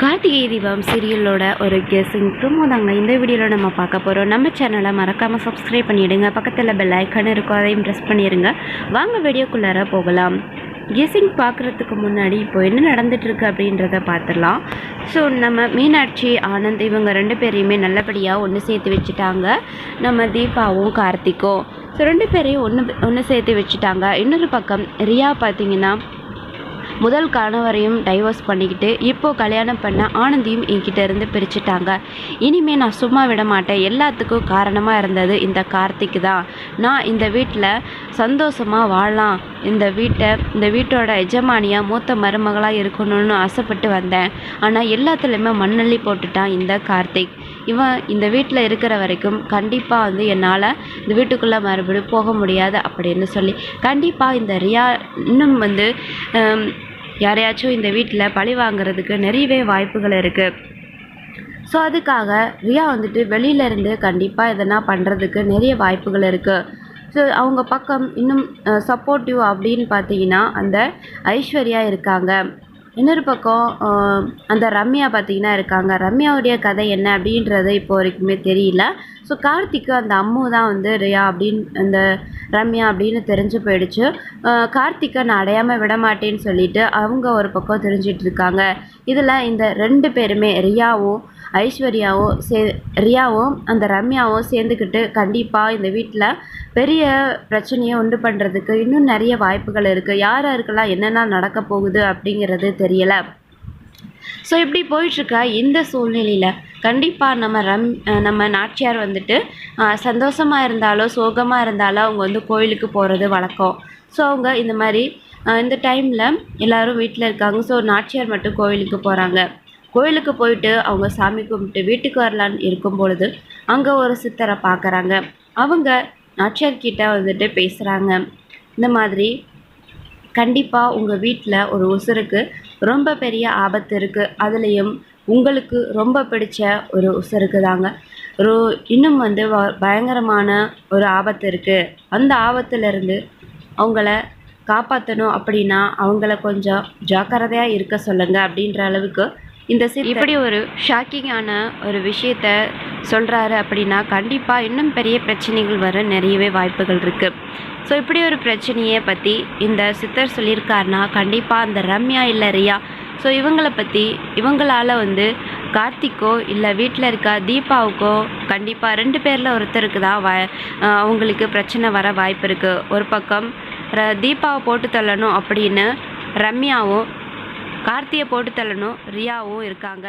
கார்த்திகை தீபம் சீரியலோட ஒரு guessing promo தாங்க. இந்த வீடியோவில் நம்ம பார்க்க போகிறோம் நம்ம சேனலை மறக்காமல் சப்ஸ்கிரைப் பண்ணிவிடுங்க பக்கத்தில் பெல் ஐக்கன் இருக்கும். அதையும் ப்ரெஸ் பண்ணிடுங்க வாங்க வீடியோக்குள்ளார போகலாம். கெஸ்ஸிங் பார்க்குறதுக்கு முன்னாடி இப்போ என்ன நடந்துகிட்ருக்கு அப்படின்றத பார்த்துடலாம். ஸோ நம்ம மீனாட்சி ஆனந்த் இவங்க ரெண்டு பேரையுமே நல்லபடியாக ஒன்று சேர்த்து வச்சுட்டாங்க. நம்ம தீபாவும் கார்த்திக்கும். ஸோ ரெண்டு பேரையும் ஒன்று ஒன்று சேர்த்து வச்சுட்டாங்க. இன்னொரு பக்கம் ரியா பார்த்திங்கன்னா முதல் கணவரையும் டைவர்ஸ் பண்ணிக்கிட்டு இப்போது கல்யாணம் பண்ண ஆனந்தியும் என்கிட்ட இருந்து பிரிச்சுட்டாங்க. இனிமேல் நான் சும்மா விட மாட்டேன். எல்லாத்துக்கும் காரணமாக இருந்தது இந்த கார்த்திக் தான். நான் இந்த வீட்டில் சந்தோஷமாக வாழலாம். இந்த வீட்டை இந்த வீட்டோட எஜமானியாக மூத்த மருமகளாக இருக்கணும்னு ஆசைப்பட்டு வந்தேன். ஆனால் எல்லாத்துலேயுமே மண்ணள்ளி போட்டுட்டான் இந்த கார்த்திக். இவன் இந்த வீட்டில் இருக்கிற வரைக்கும் கண்டிப்பாக வந்து என்னால் இந்த வீட்டுக்குள்ளே மறுபடியும் போக முடியாது அப்படின்னு சொல்லி கண்டிப்பாக இந்த ரியா இன்னும் வந்து யாரையாச்சும் இந்த வீட்டில் பழி வாங்குறதுக்கு நிறையவே வாய்ப்புகள் இருக்குது ஸோ அதுக்காக ரியா வந்துட்டு வெளியிலேருந்து கண்டிப்பாக எதனா பண்ணுறதுக்கு நிறைய வாய்ப்புகள் இருக்குது ஸோ அவங்க பக்கம் இன்னும் சப்போர்ட்டிவ் அப்படின்னு பார்த்தீங்கன்னா அந்த ஐஸ்வர்யா இருக்காங்க. இன்னொரு பக்கம் அந்த ரம்யா பார்த்தீங்கன்னா இருக்காங்க. ரம்யாவுடைய கதை என்ன அப்படின்றது இப்போ வரைக்குமே தெரியல. ஸோ கார்த்திக்கு அந்த அம்மு தான் வந்து ரியா அப்படின்னு அந்த ரம்யா அப்படின்னு தெரிஞ்சு போயிடுச்சு. கார்த்திக்கை நான் அடையாமல் விட மாட்டேன்னு சொல்லிட்டு அவங்க ஒரு பக்கம் தெரிஞ்சிட்டு இருக்காங்க. இதில் இந்த ரெண்டு பேருமே ரியாவும் ஐஸ்வர்யாவும் சே ரியாவும் அந்த ரம்யாவும் சேர்ந்துக்கிட்டு கண்டிப்பாக இந்த வீட்டில் பெரிய பிரச்சனையை உண்டு பண்ணுறதுக்கு இன்னும் நிறைய வாய்ப்புகள் இருக்குது யார் யாருக்கெல்லாம் என்னென்ன நடக்க போகுது அப்படிங்கிறது தெரியலை. ஸோ இப்படி போயிட்டுருக்க இந்த சூழ்நிலையில் கண்டிப்பாக நம்ம ரம் நம்ம நாச்சியார் வந்துட்டு சந்தோஷமாக இருந்தாலோ சோகமாக இருந்தாலோ அவங்க வந்து கோயிலுக்கு போகிறது வழக்கம். ஸோ அவங்க இந்த மாதிரி இந்த டைமில் எல்லோரும் வீட்டில் இருக்காங்க. ஸோ நாச்சியார் மட்டும் கோயிலுக்கு போகிறாங்க கோயிலுக்கு போயிட்டு அவங்க சாமி கும்பிட்டு வீட்டுக்கு வரலான்னு இருக்கும் பொழுது அங்கே ஒரு சித்தரை பார்க்குறாங்க அவங்க நாச்சியார்கிட்ட வந்துட்டு பேசுகிறாங்க இந்த மாதிரி கண்டிப்பாக உங்கள் வீட்டில் ஒரு உசுருக்கு ரொம்ப பெரிய ஆபத்து இருக்குது அதுலேயும் உங்களுக்கு ரொம்ப பிடிச்ச ஒரு உசுருக்கு தாங்க. ஒரு இன்னும் வந்து பயங்கரமான ஒரு ஆபத்து இருக்குது அந்த ஆபத்துலேருந்து அவங்கள காப்பாற்றணும் அப்படின்னா அவங்கள கொஞ்சம் ஜாக்கிரதையாக இருக்க சொல்லுங்கள் அப்படின்ற அளவுக்கு இந்த இப்படி ஒரு ஷாக்கிங்கான ஒரு விஷயத்த சொல்கிறாரு அப்படின்னா கண்டிப்பாக இன்னும் பெரிய பிரச்சனைகள் வர நிறையவே வாய்ப்புகள் இருக்குது ஸோ இப்படி ஒரு பிரச்சனையை பற்றி இந்த சித்தர் சொல்லியிருக்காருனா கண்டிப்பாக அந்த ரம்யா இல்லை ரியா. ஸோ இவங்களை பற்றி இவங்களால் வந்து கார்த்திக்கோ இல்லை வீட்டில் இருக்க தீபாவுக்கோ கண்டிப்பாக ரெண்டு பேரில் ஒருத்தருக்கு தான் வ அவங்களுக்கு பிரச்சனை வர வாய்ப்பு இருக்குது ஒரு பக்கம் ர தீபாவை போட்டு தள்ளணும் அப்படின்னு ரம்யாவும் கார்த்தியை போட்டு தள்ளணும் ரியாவும் இருக்காங்க.